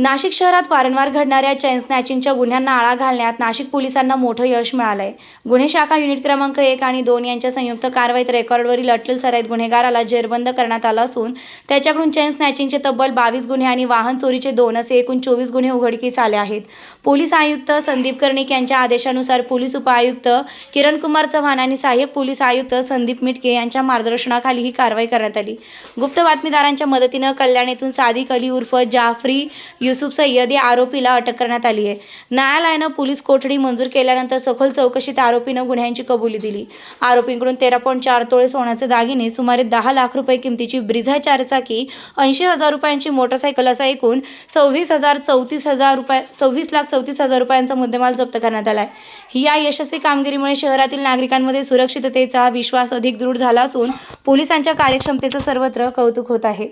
नाशिक शहरात वारंवार घडणाऱ्या चैन स्नॅचिंगच्या गुन्ह्यांना आळा घालण्यात नाशिक पोलिसांना मोठं यश मिळालंय. गुन्हे शाखा युनिट क्रमांक एक आणि दोन यांच्या संयुक्त कारवाईत रेकॉर्डवरील अटल सराईत गुन्हेगाराला जेरबंद करण्यात आलं असून त्याच्याकडून चैन स्नॅचिंगचे तब्बल बावीस गुन्हे आणि वाहन चोरीचे दोन असे एकूण चोवीस गुन्हे उघडकीस आले आहेत. पोलीस आयुक्त संदीप कर्णिक यांच्या आदेशानुसार पोलीस उपआयुक्त किरण कुमार चव्हाण आणि सहाय्यक पोलीस आयुक्त संदीप मिटके यांच्या मार्गदर्शनाखाली ही कारवाई करण्यात आली. गुप्त बातमीदारांच्या मदतीनं कल्याण येथून सादिक अली उर्फ जाफरी युसुफ सय्यद या आरोपीला अटक करण्यात आली आहे. न्यायालयानं पोलीस कोठडी मंजूर केल्यानंतर सखोल चौकशीत आरोपीनं गुन्ह्यांची कबुली दिली. आरोपींकडून तेरा पॉईंट चार तोळे सोन्याचे दागिने सुमारे दहा लाख रुपये किमतीची ब्रिझा चारचाकी ऐंशी हजार रुपयांची मोटरसायकल असा एकूण सव्वीस हजार चौतीस हजार रुपये सव्वीस लाख चौतीस हजार रुपयांचा मुद्देमाल जप्त करण्यात आला आहे या यशस्वी कामगिरीमुळे शहरातील नागरिकांमध्ये सुरक्षिततेचा विश्वास अधिक दृढ झाला असून पोलिसांच्या कार्यक्षमतेचं सर्वत्र कौतुक होत आहे.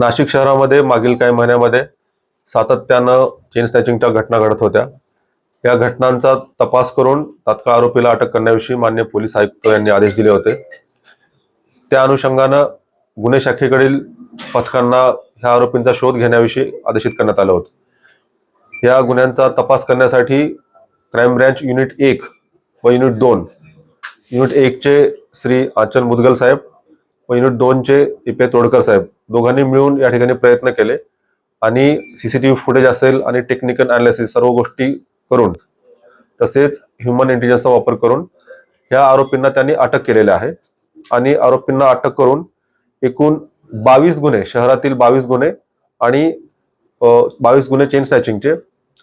नाशिक शहरामध्ये मागील काही महिन्यामध्ये सातत्यानं चेन स्नॅचिंगच्या घटना घडत होत्या. या घटनांचा तपास करून तात्काळ आरोपीला अटक करण्याविषयी मान्य पोलीस आयुक्त यांनी आदेश दिले होते. त्या अनुषंगानं गुन्हे शाखेकडील पथकांना ह्या आरोपींचा शोध घेण्याविषयी आदेशित करण्यात आलं होतं. या गुन्ह्यांचा तपास करण्यासाठी क्राईम ब्रँच युनिट एक व युनिट दोन युनिट एकचे श्री आचल मुदगल साहेब व युनिट दोनचे इपे तोडकर साहेब दोघांनी मिळून या ठिकाणी प्रयत्न केले. आणि सीसीटीव्ही फुटेज असेल आणि टेक्निकल अनालिसिस सर्व गोष्टी करून तसेच ह्युमन इंटेलिजन्सचा वापर करून या आरोपींना त्यांनी अटक केलेली आहे. आणि आरोपींना अटक करून एकूण बावीस गुन्हे शहरातील बावीस गुन्हे आणि बावीस गुन्हे चेन स्नॅचिंगचे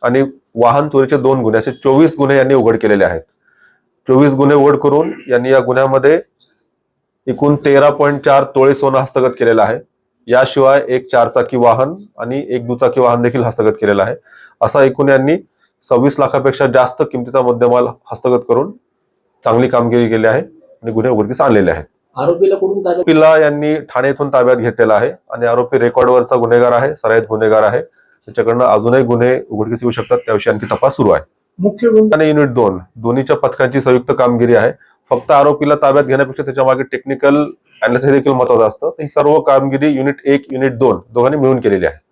आणि वाहन चोरीचे दोन गुन्हे असे चोवीस गुन्हे यांनी उघड केलेले आहेत. चोवीस गुन्हे उघड करून यांनी या गुन्ह्यामध्ये एकूण तेरा पॉईंट चार तोळे सोनं हस्तगत केलेलं आहे. याशिवाय एक चारचाकी वाहन आणि एक दुचाकी वाहन देखील हस्तगत केलेलं आहे. असा एकूण यांनी सव्वीस लाखापेक्षा जास्त किमतीचा मुद्देमाल हस्तगत करून चांगली कामगिरी केली आहे आणि गुन्हे उघडकीस आणलेले आहेत. आरोपीला कुठून आरोपीला यांनी ठाणे येथून ताब्यात घेतलेला आहे आणि आरोपी रेकॉर्डवरचा गुन्हेगार आहे सराईत गुन्हेगार आहे. त्याच्याकडनं अजूनही गुन्हे उघडकीस येऊ शकतात. त्याविषयी आणखी तपास सुरू आहे. मुख्य गुन्हे आणि युनिट दोन दोन्हीच्या पथकांची संयुक्त कामगिरी आहे. फक्त आरोपीला ताब्यात घेण्यापेक्षा त्याच्यामागे टेक्निकल अनालिसिस देखील महत्वाचं असतं. ही सर्व कामगिरी युनिट एक युनिट दोन दोघांनी मिळून केलेली आहे.